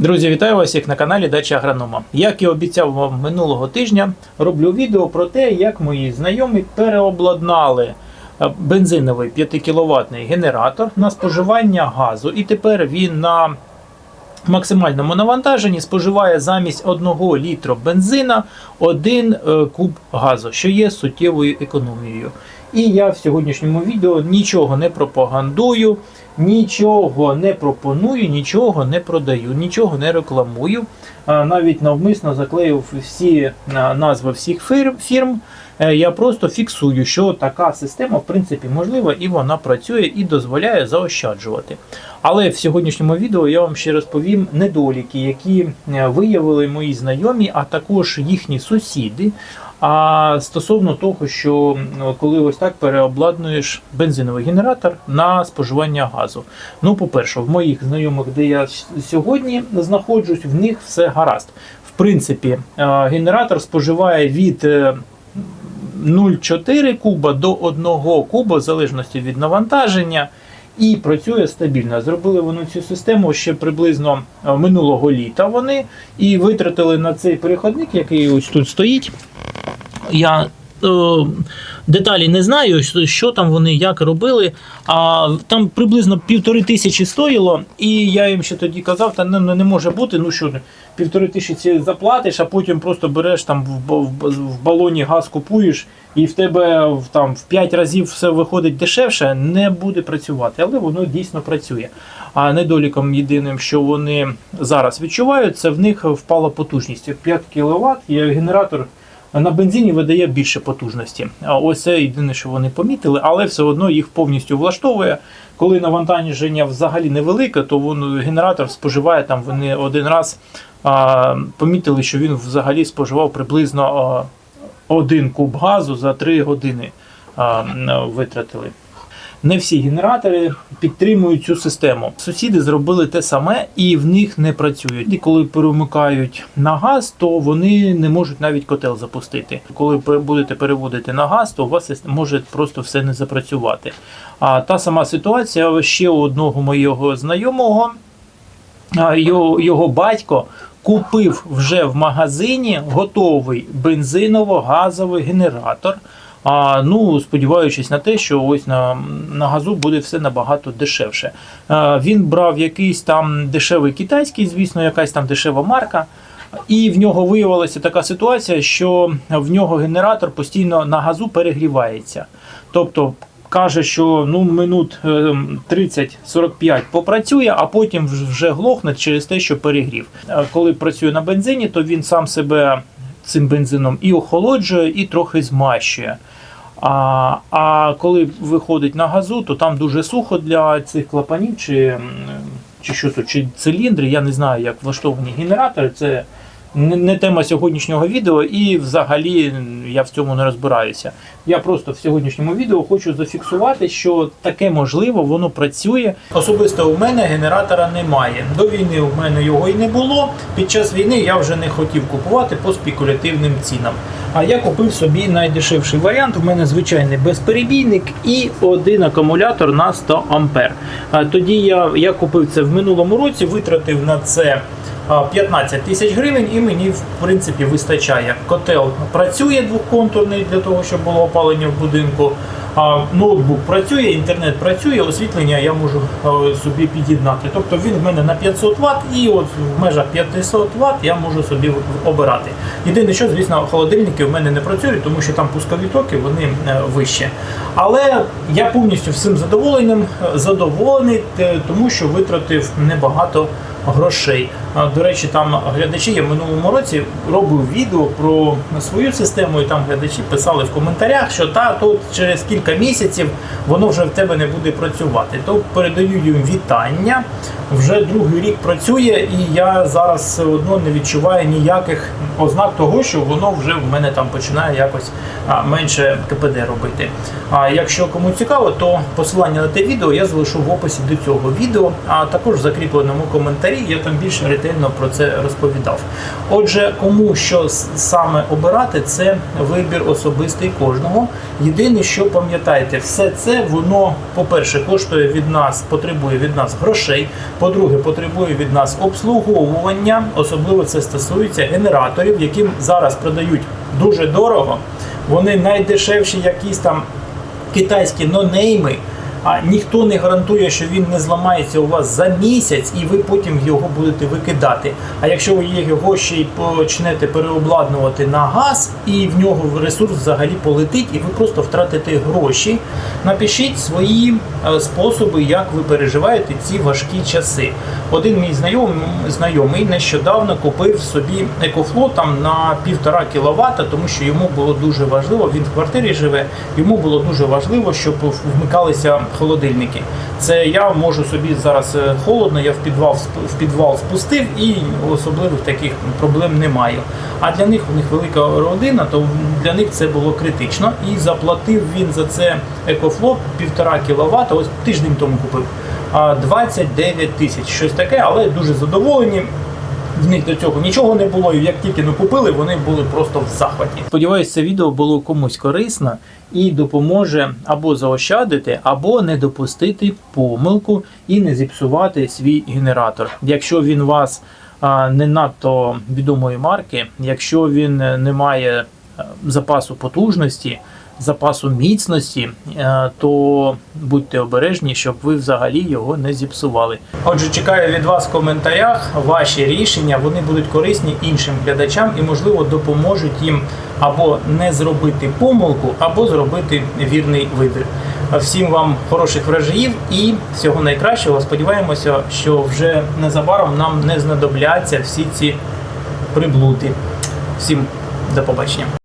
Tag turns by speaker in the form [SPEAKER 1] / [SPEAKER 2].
[SPEAKER 1] Друзі, вітаю вас всіх на каналі Дача Агронома. Як і обіцяв вам минулого тижня, роблю відео про те, як мої знайомі переобладнали е, бензиновий 5 кВт генератор на споживання газу, і тепер він на максимальному навантаженні споживає замість 1 літру бензина 1 е, куб газу, що є суттєвою економією. І я в сьогоднішньому відео нічого не пропагандую, нічого не пропоную, нічого не продаю, нічого не рекламую. Навіть навмисно заклеїв всі назви всіх фірм. фірм. Е, Я просто фіксую, що така система в принципі можлива і вона працює і дозволяє заощаджувати. Але в сьогоднішньому відео я вам ще розповім недоліки, які е, виявили мої знайомі, а також їхні сусіди. А стосовно того, що коли ось так переобладнуєш бензиновий генератор на споживання газу. Ну, по-перше, в моїх знайомих, де я сьогодні знаходжусь, в них все гаразд. В принципі, е, генератор споживає від е, 0,4 куба до 1 куба, в залежності від навантаження. І працює стабільно. Зробили вони цю систему ще приблизно е, минулого літа. Вони і витратили на цей переходник, який ось тут стоїть. Я е, деталі не знаю, що, там вони як робили. А там приблизно півтори тисячі стоїло, і я їм ще тоді казав, та не, не може бути. Ну що півтори тисячі заплатиш, а потім просто береш там в, в, в балоні газ купуєш, і в тебе в, там в 5 разів все виходить дешевше, не буде працювати, але воно дійсно працює. А недоліком єдиним, що вони зараз відчувають, це в них впала потужність. 5 кВт є генератор. На бензині видає більше потужності. Ось це єдине, що вони помітили, але все одно їх повністю влаштовує. Коли навантаження взагалі невелике, то воно генератор споживає там. Вони один раз а, помітили, що він взагалі споживав приблизно а, один куб газу за 3 години а, витратили. Не всі генератори підтримують цю систему. Сусіди зробили те саме і в них не працюють. І коли перемикають на газ, то вони не можуть навіть котел запустити. Коли будете переводити на газ, то у вас може просто все не запрацювати. А та сама ситуація ще у одного моєго знайомого. Його, його батько купив вже в магазині готовий бензиново-газовий генератор. А, ну, сподіваючись на те, що ось на, на газу буде все набагато дешевше. Він брав якийсь там дешевий китайський, звісно, якась там дешева марка. І в нього виявилася така ситуація, що в нього генератор постійно на газу перегрівається. Тобто каже, що ну минут е, 30-45 попрацює, а потім вж- вже глохне через те, що перегрів. Е, Коли працює на бензині, то він сам себе цим бензином і охолоджує, і трохи змащує. А, а коли виходить на газу, то там дуже сухо для цих клапанів, чи, чи що тут, чи циліндри. Я не знаю, як влаштовані генератори. Це не, тема сьогоднішнього відео, і взагалі я в цьому не розбираюся. Я просто в сьогоднішньому відео хочу зафіксувати, що таке можливо, воно працює. Особисто у мене генератора немає. До війни у мене його і не було. Під час війни я вже не хотів купувати по спекулятивним цінам. А я купив собі найдешевший варіант. У мене звичайний безперебійник і один акумулятор на 100 ампер. Тоді я, я купив це в минулому році, витратив на це. А, 15 тисяч гривень, і мені в принципі вистачає. Котел працює двохконтурний для того, щоб було опалення в будинку. Ноутбук працює, інтернет працює, освітлення я можу собі під'єднати. Тобто він в мене на 500 Вт, і от в межах 500 Вт я можу собі обирати. Єдине, що звісно, холодильники в мене не працюють, тому що там пускові токи вони е, вище. Але я повністю всім задоволеним, задоволений, тому що витратив небагато грошей. До речі, там глядачі я в минулому році робив відео про свою систему, і там глядачі писали в коментарях, що та тут через кілька місяців воно вже в тебе не буде працювати. То передаю їм вітання. Вже другий рік працює, і я зараз все одно не відчуваю ніяких ознак того, що воно вже в мене там починає якось менше КПД робити. А якщо кому цікаво, то посилання на те відео я залишу в описі до цього відео, а також в закріпленому коментарі я там більш ретельно про це розповідав. Отже, кому що саме обирати, це вибір особистий кожного. Єдине, що пам'ятайте, все це воно, по-перше, коштує від нас, потребує від нас грошей. По-друге, потребує від нас обслуговування. Особливо це стосується генераторів, яким зараз продають дуже дорого. Вони найдешевші, якісь там китайські нонейми. А ніхто не гарантує, що він не зламається у вас за місяць, і ви потім його будете викидати. А якщо ви його ще й почнете переобладнувати на газ, і в нього ресурс взагалі полетить, і ви просто втратите гроші. Напишіть свої е, способи, як ви переживаєте ці важкі часи. Один мій знайомий, знайомий нещодавно купив собі екофлот там на півтора кіловата, тому що йому було дуже важливо. Він в квартирі живе. Йому було дуже важливо, щоб вмикалися холодильники. Це я можу собі зараз е, холодно, я в підвал в підвал спустив і особливих таких проблем не маю. А для них у них велика родина, то для них це було критично. І заплатив він за це екофлот півтора кіловата. Ось тиждень тому купив. 29 тисяч, щось таке, але дуже задоволені. В них до цього нічого не було, і як тільки не купили, вони були просто в захваті. Сподіваюсь, це відео було комусь корисно і допоможе або заощадити, або не допустити помилку і не зіпсувати свій генератор. Якщо він вас не надто відомої марки, якщо він е, не має е, запасу потужності, запасу міцності, е, то будьте обережні, щоб ви взагалі його не зіпсували. Отже, чекаю від вас в коментарях ваші рішення. Вони будуть корисні іншим глядачам і, можливо, допоможуть їм або не зробити помилку, або зробити вірний вибір. Всім вам хороших врожаїв і всього найкращого. Сподіваємося, що вже незабаром нам не знадобляться всі ці приблуди. Всім до побачення.